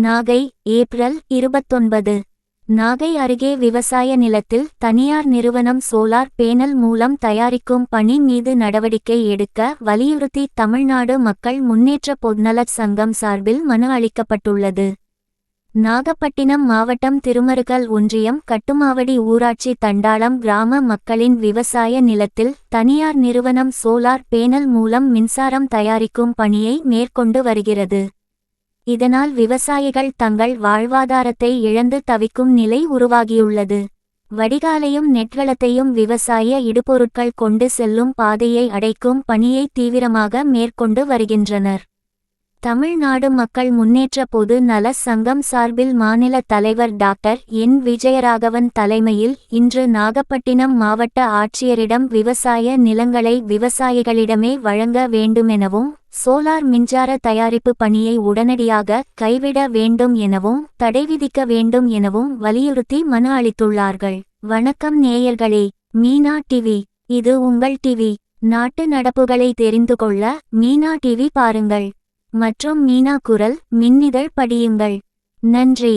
Nagai April இருபத்தொன்பது. நாகை அருகே விவசாய நிலத்தில் தனியார் நிறுவனம் சோலார் பேனல் மூலம் தயாரிக்கும் பணி மீது நடவடிக்கை எடுக்க வலியுறுத்தி தமிழ்நாடு மக்கள் முன்னேற்ற பொதுநலச் சங்கம் சார்பில் மனு அளிக்கப்பட்டுள்ளது. நாகப்பட்டினம் மாவட்டம் திருமருகல் ஒன்றியம் கட்டுமாவடி ஊராட்சி தண்டாளம் கிராம மக்களின் விவசாய நிலத்தில் தனியார் நிறுவனம் சோலார் பேனல் மூலம் மின்சாரம் தயாரிக்கும் பணியை மேற்கொண்டு வருகிறது. இதனால் விவசாயிகள் தங்கள் வாழ்வாதாரத்தை இழந்து தவிக்கும் நிலை உருவாகியுள்ளது. வடிகாலையும் நெட்வளத்தையும் விவசாய இடுபொருட்கள் கொண்டு செல்லும் பாதையை அடைக்கும் பணியை தீவிரமாக மேற்கொண்டு வருகின்றனர். தமிழ்நாடு மக்கள் முன்னேற்ற பொது நல சங்கம் சார்பில் மாநில தலைவர் டாக்டர் என். விஜயராகவன் தலைமையில் இன்று நாகப்பட்டினம் மாவட்ட ஆட்சியரிடம் விவசாய நிலங்களை விவசாயிகளிடமே வழங்க வேண்டுமெனவும் சோலார் மின்சார தயாரிப்பு பணியை உடனடியாக கைவிட வேண்டும் எனவும் தடை விதிக்க வேண்டும் எனவும் வலியுறுத்தி மனு அளித்துள்ளார்கள். வணக்கம் நேயர்களே மீனா டிவி இது உங்கள் டிவி. நாட்டு நடப்புகளை தெரிந்து கொள்ள மீனா டிவி பாருங்கள். மற்றும் மீனா குரல் மின்னிதழ் படியுங்கள். நன்றி.